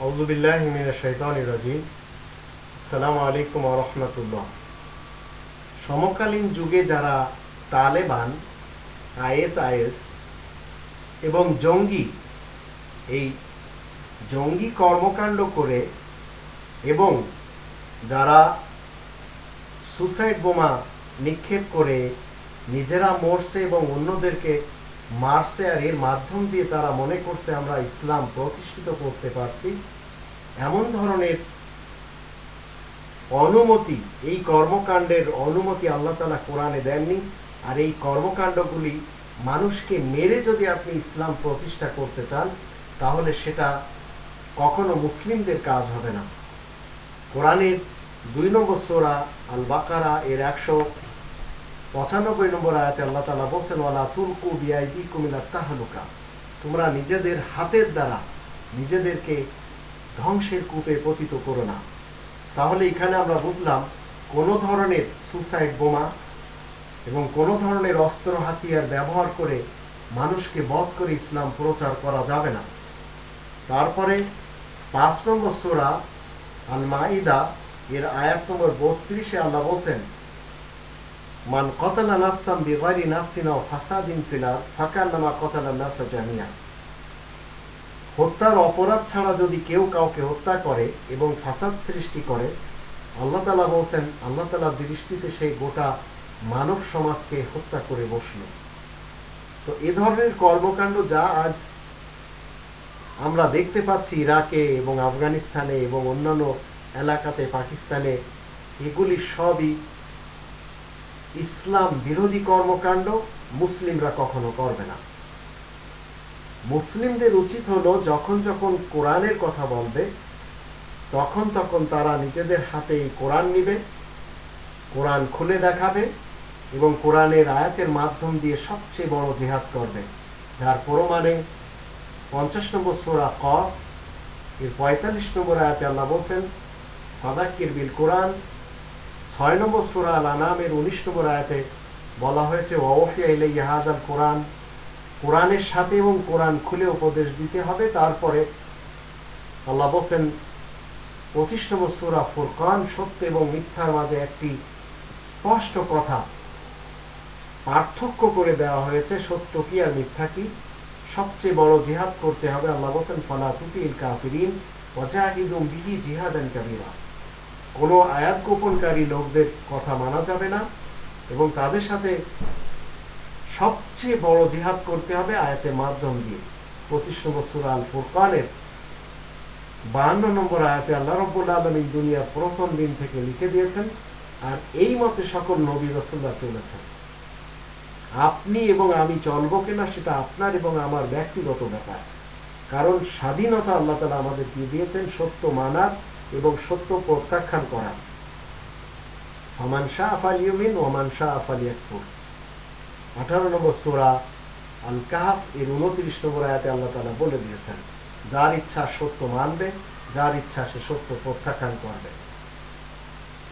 أعوذ بالله من الشيطان الرجيم السلام عليكم ورحمة الله সমকালীন যুগে যারা তালেবান আইএসআইএস এবং জঙ্গি এই জঙ্গি কর্মকাণ্ড করে এবং যারা সুসাইড বোমা নিক্ষেপ করে নিজেরা মরছে এবং অন্যদেরকে মারছে আর এর মাধ্যম দিয়ে তারা মনে করছে আমরা ইসলাম প্রতিষ্ঠিত করতে পারছি। এমন ধরনের অনুমতি, এই কর্মকাণ্ডের অনুমতি আল্লাহ তালা কোরআনে দেননি। আর এই কর্মকাণ্ডগুলি মানুষকে মেরে যদি আপনি ইসলাম প্রতিষ্ঠা করতে চান, তাহলে সেটা কখনো মুসলিমদের কাজ হবে না। কোরআনের দুই নম্বর সোরা আল বাকারা এর একশো পঁচানব্বই নম্বর আয়াতে আল্লাহ তালা বলছেন, ওয়ালা তুলকু বিআইদি কুমিলা তাহলুকা। তোমরা নিজেদের হাতের দ্বারা নিজেদেরকে ধ্বংসের কূপে পতিত করো না। তাহলে এখানে আমরা বুঝলাম, কোন ধরনের সুসাইড বোমা এবং কোন ধরনের অস্ত্র হাতিয়ার ব্যবহার করে মানুষকে বধ করে ইসলাম প্রচার করা যাবে না। তারপরে পাঁচ নম্বর সোরা আল মাইদা এর আয়াত নম্বর বত্রিশে আল্লাহ বলছেন মান কতলা নাফসাম বিগারি নাফসিনা ও ফাসাদিন ফিলার ফাকান্নামা কতলা নাফসা জামিয়া। হত্যার অপরাধ ছাড়া যদি কেউ কাউকে হত্যা করে এবং ফাসাদ সৃষ্টি করে, আল্লাহ তালা বলছেন, আল্লাহ তালার দৃষ্টিতে সেই গোটা মানব সমাজকে হত্যা করে বসল। তো এ ধরনের কর্মকাণ্ড যা আজ আমরা দেখতে পাচ্ছি ইরাকে এবং আফগানিস্তানে এবং অন্যান্য এলাকাতে, পাকিস্তানে, এগুলি সবই ইসলাম বিরোধী কর্মকাণ্ড মুসলিমরা কখনো করবে না। মুসলিমদের উচিত হলো যখন যখন কোরআনের কথা বলবে, তখন তখন তারা নিজেদের হাতে এই কোরআন নিবে, কোরআন খুলে দেখাবে এবং কোরআনের আয়াতের মাধ্যম দিয়ে সবচেয়ে বড় জেহাদ করবে। যার প্রমাণে পঞ্চাশ নম্বর সোরা ক, এর পঁয়তাল্লিশ নম্বর আয়াতে আল্লাহ বলছেন ফাদাক্কির বিল কোরআন ছয় নম্বর সোরা আল আনামের উনিশ নম্বর আয়াতে বলা হয়েছে ওয়াহিয়া ইলে ইহাদ আল কোরআন। কোরআনের সাথে এবং কোরআন খুলে উপদেশ দিতে হবে। তারপরে আল্লাহ বলছেন, পঁচিশ নম্বর সুরা ফুরকান সত্য এবং মিথ্যার মাঝে একটি স্পষ্ট কথা পার্থক্য করে দেওয়া হয়েছে, সত্য কি আর মিথ্যা কি? সবচেয়ে বড় জিহাদ করতে হবে। আল্লাহ বলছেন, ফলা তুতিল কাফিরিন ওয়াজাহিদুম বিহি জিহাদান কাবিরা। কোনো আয়াত গোপনকারী লোকদের কথা মানা যাবে না এবং তাদের সাথে সবচেয়ে বড় জিহাদ করতে হবে আয়াতের মাধ্যম দিয়ে। পঁচিশ নম্বর সুরা আল ফুরকানের বাহান্ন নম্বর আয়াতে আল্লাহ রব্বুল আলমী দুনিয়ার প্রথম দিন থেকে লিখে দিয়েছেন, আর এই মতে সকল নবী রসুল্লাহ চলেছেন। আপনি এবং আমি চলবো কিনা সেটা আপনার এবং আমার ব্যক্তিগত ব্যাপার। কারণ স্বাধীনতা আল্লাহ তালা আমাদের দিয়ে দিয়েছেন সত্য মানার এবং সত্য প্রত্যাখ্যান করা। অমান শাহ আফাল ইউমিন ওমান শাহ আফাল ইয়াকফুর আঠারো নম্বর সোরা আল কাহাফ এর উনত্রিশ নম্বর আয়াতে আল্লাহ তালা বলে দিয়েছেন, যার ইচ্ছা সত্য মানবে, যার ইচ্ছা সে সত্য প্রত্যাখ্যান করবে।